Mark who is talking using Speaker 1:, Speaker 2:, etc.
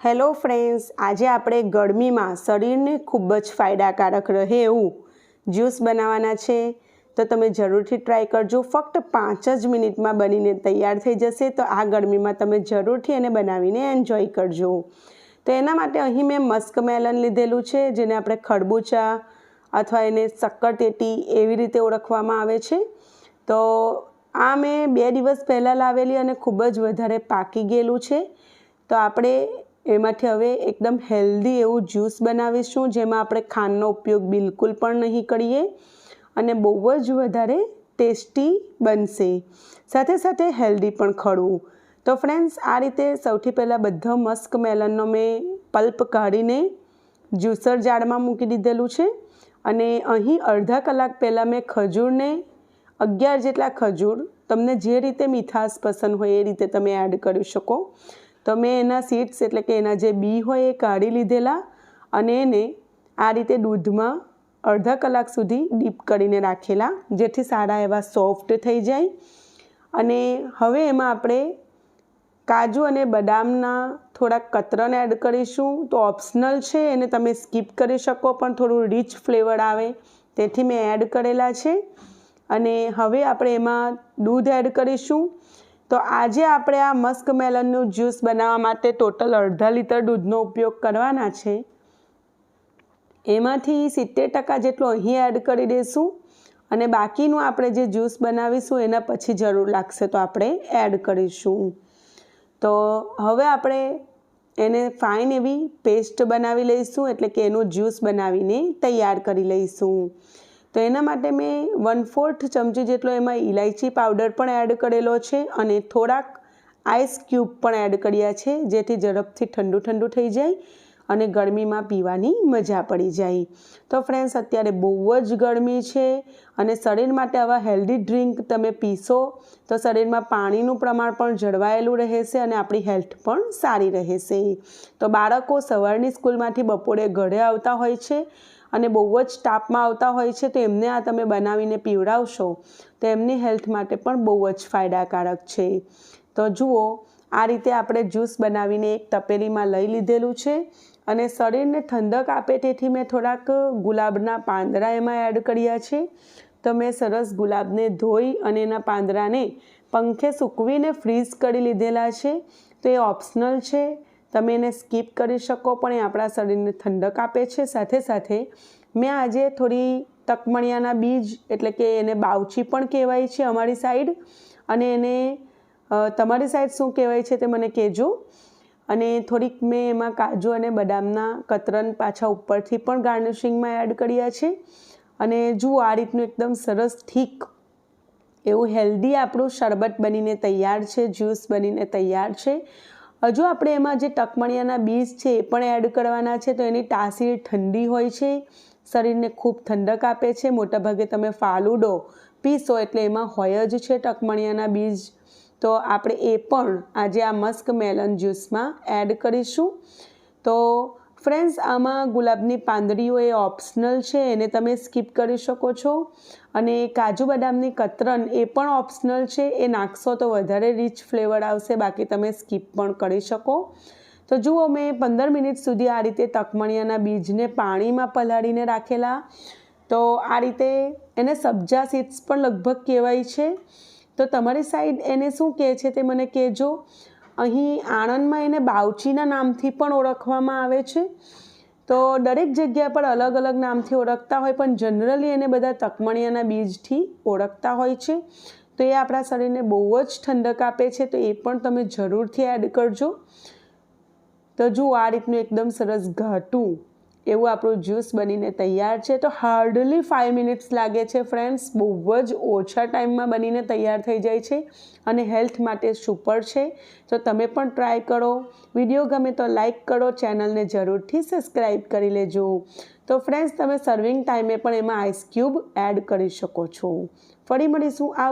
Speaker 1: Hello friends, આજે આપણે ગરમીમાં શરીરને ખૂબ જ ફાયદાકારક રહે એવું જ્યુસ બનાવવાના છે. તો તમે જરૂરથી ટ્રાય કરજો. ફક્ત પાંચ જ મિનિટમાં બનીને તૈયાર થઈ જશે, તો આ ગરમીમાં તમે જરૂરથી એને બનાવીને એન્જોય કરજો. તો એના માટે અહીં મેં મસ્ક મેલન લીધેલું છે, જેને આપણે ખરબૂચા અથવા એને શક્કરટેટી એવી રીતે ઓળખવામાં આવે છે. તો આ મેં બે દિવસ પહેલાં લાવેલી અને ખૂબ જ વધારે પાકી ગયેલું છે. તો આપણે એમાંથી હવે એકદમ હેલ્ધી એવું જ્યુસ બનાવીશું, જેમાં આપણે ખાંડનો ઉપયોગ બિલકુલ પણ નહીં કરીએ અને બહુ જ વધારે ટેસ્ટી બનશે. સાથે સાથે હેલ્ધી પણ ખરું. તો ફ્રેન્ડ્સ આ રીતે સૌથી પહેલાં બધા મસ્ક મેલનનો મેં પલ્પ કાઢીને જ્યુસર જાડમાં મૂકી દીધેલું છે અને અહીં અડધા કલાક પહેલાં મેં ખજૂરને અગિયાર જેટલા ખજૂર તમને જે રીતે મીઠાશ પસંદ હોય એ રીતે તમે એડ કરી શકો. તો મેં એના સીડ્સ એટલે કે એના જે બી હોય એ કાઢી લીધેલા અને એને આ રીતે દૂધમાં અડધા કલાક સુધી ડીપ કરીને રાખેલા, જેથી સારા એવા સોફ્ટ થઈ જાય. અને હવે એમાં આપણે કાજુ અને બદામના થોડાક કતરન એડ કરીશું. તો ઓપ્શનલ છે, એને તમે સ્કીપ કરી શકો, પણ થોડું રીચ ફ્લેવર આવે. તેથી મેં એડ કરેલા છે. અને હવે આપણે એમાં દૂધ એડ કરીશું. તો આજે આપણે આ મસ્ક મેલનનું જ્યુસ બનાવવા માટે ટોટલ અડધા લીટર દૂધનો ઉપયોગ કરવાના છે. એમાંથી સિત્તેર ટકા જેટલું અહીં એડ કરી દઈશું અને બાકીનું આપણે જે જ્યુસ બનાવીશું એના પછી જરૂર લાગશે તો આપણે એડ કરીશું. તો હવે આપણે એને ફાઇન એવી પેસ્ટ બનાવી લઈશું એટલે કે એનું જ્યુસ બનાવીને તૈયાર કરી લઈશું. તો એના માટે મેં વન ફોર્થ ચમચી જેટલો એમાં ઇલાયચી પાવડર પણ એડ કરેલો છે અને થોડાક આઈસ ક્યુબ પણ એડ કર્યા છે, જેથી ઝડપથી ઠંડુ ઠંડુ થઈ જાય અને ગરમીમાં પીવાની મજા પડી જાય. તો ફ્રેન્ડ્સ, અત્યારે બહુ જ ગરમી છે અને શરીર માટે આવા હેલ્ધી ડ્રિંક તમે પીશો તો શરીરમાં પાણીનું પ્રમાણ પણ જળવાયેલું રહેશે અને આપણી હેલ્થ પણ સારી રહેશે. તો બાળકો સવારની સ્કૂલમાંથી બપોરે ઘરે આવતા હોય છે અને બહુ જ તાપમાં આવતા હોય છે, તો એમને આ તમે બનાવીને પીવડાવશો, તો એમની હેલ્થ માટે પણ બહુ જ ફાયદાકારક છે. તો જુઓ, આ રીતે આપણે જ્યુસ બનાવીને એક તપેલીમાં લઈ લીધેલું છે અને શરીરને ઠંડક આપે તેથી મેં થોડાક ગુલાબના પાંદડા એમાં એડ કર્યા છે. તો મેં સરસ ગુલાબને ધોઈ અને એના પાંદડાને પંખે સૂકવીને ફ્રીઝ કરી લીધેલા છે. તો એ ઓપ્શનલ છે. તમે એને સ્કીપ કરી શકો, પણ એ આપણા શરીરને ઠંડક આપે છે. સાથે સાથે મેં આજે થોડી તકમણિયાના બીજ, એટલે કે એને બાવચી પણ કહેવાય છે અમારી સાઈડ. અને એને તમારી સાઈડ શું કહેવાય છે તે મને કહેજો. અને થોડીક મેં એમાં કાજુ અને બદામના કતરન પાછા ઉપરથી પણ ગાર્નિશિંગમાં એડ કર્યા છે. અને જુઓ, આ રીતનું એકદમ સરસ, ઠીક, એવું હેલ્ધી આપણું શરબત બનીને તૈયાર છે, જ્યુસ બનીને તૈયાર છે. હજુ આપણે એમાં જે ટકમણિયાના બીજ છે એ પણ એડ કરવાના છે, તો એની તાસીર ઠંડી હોય છે, શરીરને ખૂબ ઠંડક આપે છે, મોટાભાગે તમે ફાલુડો પીશો એટલે એમાં હોય જ છે ટકમણિયાના બીજ. તો આપણે એ પણ આજે આ મસ્ક મેલન જ્યુસમાં એડ કરીશું. તો ફ્રેન્ડ્સ, આમાં ગુલાબની પાંદડીઓ એ ઓપ્શનલ છે, એને તમે સ્કીપ કરી શકો છો. અને કાજુ બદામની કતરન એ પણ ઓપ્શનલ છે, એ નાખશો તો વધારે રીચ ફ્લેવર આવશે, બાકી તમે સ્કીપ પણ કરી શકો. તો જુઓ, મેં પંદર મિનિટ સુધી આ રીતે તકમણિયાના બીજને પાણીમાં પલાળીને રાખેલા. તો આ રીતે એને સબ્જા સીડ્સ પણ લગભગ કહેવાય છે. તો તમારી સાઈડ એને શું કહે છે તે મને કહેજો. અહીં આણંદમાં એને બાવચીના નામથી પણ ઓળખવામાં આવે છે. તો દરેક જગ્યા પર અલગ અલગ નામથી ઓળખતા હોય, પણ જનરલી એને બધા તકમણિયાના બીજથી ઓળખતા હોય છે. તો એ આપણા શરીરને બહુ જ ઠંડક આપે છે, તો એ પણ તમે જરૂરથી એડ કરજો. તો જુઓ આ રીતનું એકદમ સરસ ઘાટું એવું આપણું જ્યુસ બનીને તૈયાર છે. તો હાર્ડલી ફાઇવ મિનિટ્સ લાગે છે ફ્રેન્ડ્સ બહુ જ ઓછા ટાઈમમાં બનીને તૈયાર થઈ જાય છે અને હેલ્થ માટે સુપર છે. તો તમે પણ ટ્રાય કરો. વીડિયો ગમે તો લાઇક કરો, ચેનલને જરૂરથી સબસ્ક્રાઈબ કરી લેજો. તો ફ્રેન્ડ્સ તમે સર્વિંગ ટાઈમે પણ એમાં આઈસ ક્યુબ એડ કરી શકો છો. ફરી મળીશું. આ